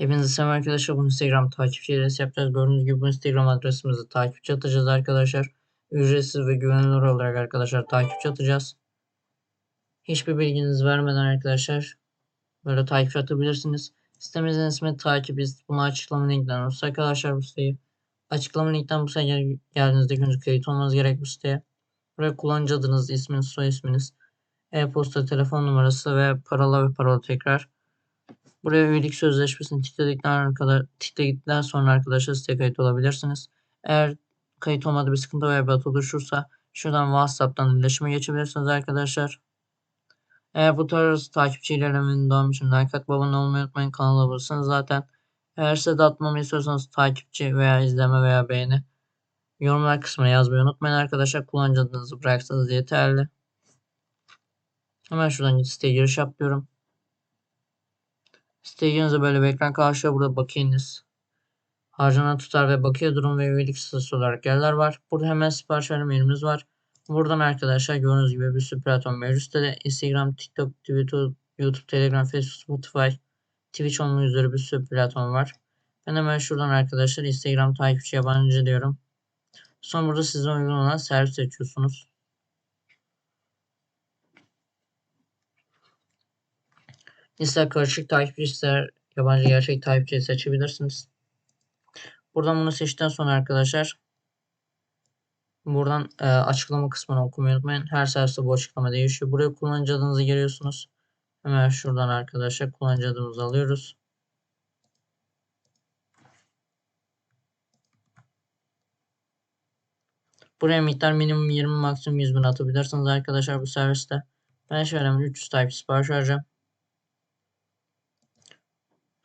Hepinize selam arkadaşlar. Bu Instagram takipçi hilesi yapacağız. Gördüğünüz gibi bu Instagram adresimizi takipçi atacağız arkadaşlar. Ücretsiz ve güvenilir olarak arkadaşlar takipçi atacağız. Hiçbir bilginizi vermeden arkadaşlar böyle takipçi atabilirsiniz. Sitemizin ismi takibiz. Bunu açıklama linkinden olursa arkadaşlar bu siteyi. Açıklama linkten bu siteye geldiğinizde önce kayıt olmanız gerek bu siteye. Buraya kullanıcı adınız, isminiz, soy isminiz, e-posta, telefon numarası ve parola ve parola tekrar. Buraya üyelik sözleşmesini tıkladıktan kadar tıkladıktan sonra arkadaşlar siteye kayıt olabilirsiniz. Eğer kayıt olmadı bir sıkıntı veya bir oluşursa şuradan WhatsApp'tan iletişime geçebilirsiniz arkadaşlar. Eğer bu tarz takipçilerle memnun için like atıp abone olmayı unutmayın. Kanala abone zaten. Eğer size de atmamı istiyorsanız takipçi veya izleme veya beğeni yorumlar kısmına yazmayı unutmayın arkadaşlar. Kullanıcı adınızı bıraksanız yeterli. Hemen şuradan siteye giriş yapıyorum. Girince böyle bir ekran karşılıyor. Burada bakiyeniz, harcanan tutar ve bakiye durum ve üyelik sırası olarak yerler var. Burada hemen sipariş verme yerimiz var. Buradan arkadaşlar gördüğünüz gibi bir sürü platform mevcut sitede. Instagram, TikTok, Twitter, YouTube, Telegram, Facebook, Spotify, Twitch olmak üzere bir sürü platform var. Ben hemen şuradan arkadaşlar Instagram takipçi yabancı diyorum. Sonra burada size uygun olan servis seçiyorsunuz. İster karışık takipçi ister yabancı gerçek takipçi seçebilirsiniz. Buradan bunu seçtikten sonra arkadaşlar buradan e, açıklama kısmını okumayı unutmayın. Her serviste bu açıklama değişiyor. Buraya kullanıcı adınızı giriyorsunuz. Hemen şuradan arkadaşlar kullanıcı adımızı alıyoruz. Buraya miktar minimum 20 maksimum 100 bin atabilirsiniz arkadaşlar bu serviste. Ben şöyle 300 takipçi sipariş vereceğim.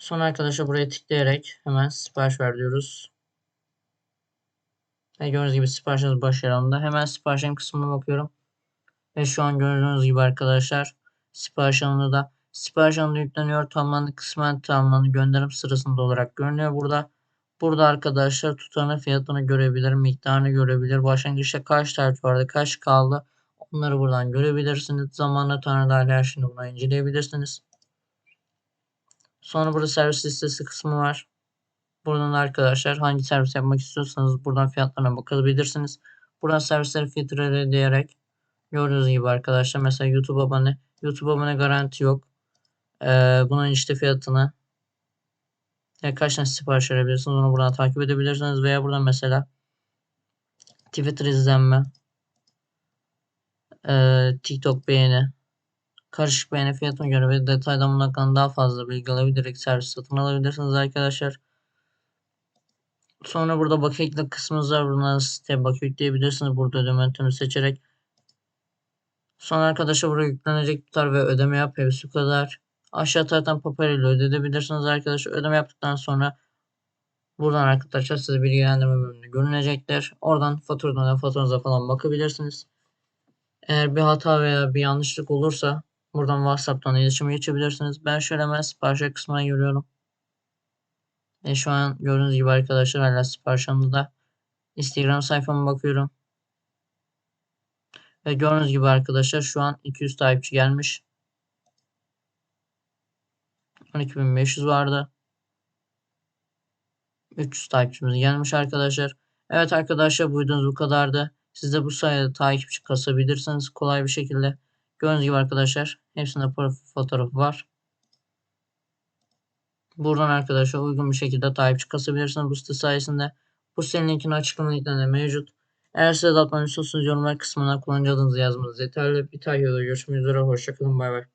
Sonra arkadaşlar buraya tıklayarak hemen sipariş ver diyoruz. Ve gördüğünüz gibi siparişiniz başarılı. Hemen siparişin kısmına bakıyorum. Ve şu an gördüğünüz gibi arkadaşlar sipariş alanı da sipariş alanı yükleniyor. Tamamlandı kısmen tamamlandı gönderim sırasında olarak görünüyor burada. Burada arkadaşlar tutanın fiyatını görebilir, miktarını görebilir. Başlangıçta kaç tercih vardı, kaç kaldı. Onları buradan görebilirsiniz. Zamanla dahil her şeyini buradan inceleyebilirsiniz. Sonra burada servis listesi kısmı var. Buradan arkadaşlar hangi servis yapmak istiyorsanız buradan fiyatlarına bakabilirsiniz. Buradan servisleri filtre diyerek gördüğünüz gibi arkadaşlar mesela YouTube abone YouTube abone garanti yok. Ee, bunun işte fiyatını yani kaç tane sipariş verebilirsiniz onu buradan takip edebilirsiniz veya buradan mesela Twitter izlenme e, TikTok beğeni karışık beğeni fiyatına göre ve detaydan bunun hakkında daha fazla bilgi alabilerek servis satın alabilirsiniz arkadaşlar. Sonra burada ekle kısmımız var. Buradan siteye bakiye yükleyebilirsiniz. Burada ödeme yöntemi seçerek. Sonra arkadaşlar buraya yüklenecek tutar ve ödeme yap. Hepsi kadar. Aşağı taraftan papel ile ödeyebilirsiniz arkadaşlar. Ödeme yaptıktan sonra buradan arkadaşlar size bilgilendirme bölümünde görünecektir. Oradan faturadan faturanıza falan bakabilirsiniz. Eğer bir hata veya bir yanlışlık olursa buradan WhatsApp'tan iletişime geçebilirsiniz. Ben şöyle hemen sipariş kısmına giriyorum. E şu an gördüğünüz gibi arkadaşlar hala sipariş anında Instagram sayfama bakıyorum. Ve gördüğünüz gibi arkadaşlar şu an 200 takipçi gelmiş. 12.500 vardı. 300 takipçimiz gelmiş arkadaşlar. Evet arkadaşlar bu videomuz bu kadardı. Siz de bu sayede takipçi kasabilirsiniz kolay bir şekilde. Gördüğünüz gibi arkadaşlar hepsinde profil fotoğrafı var. Buradan arkadaşlar uygun bir şekilde takipçi kasabilirsiniz bu site sayesinde. Bu sitenin linkini açıklama mevcut. Eğer size de atmanı istiyorsanız yorumlar kısmına kullanıcı adınızı yazmanız yeterli. Bir takip görüşmek üzere. Hoşçakalın. Bay bay.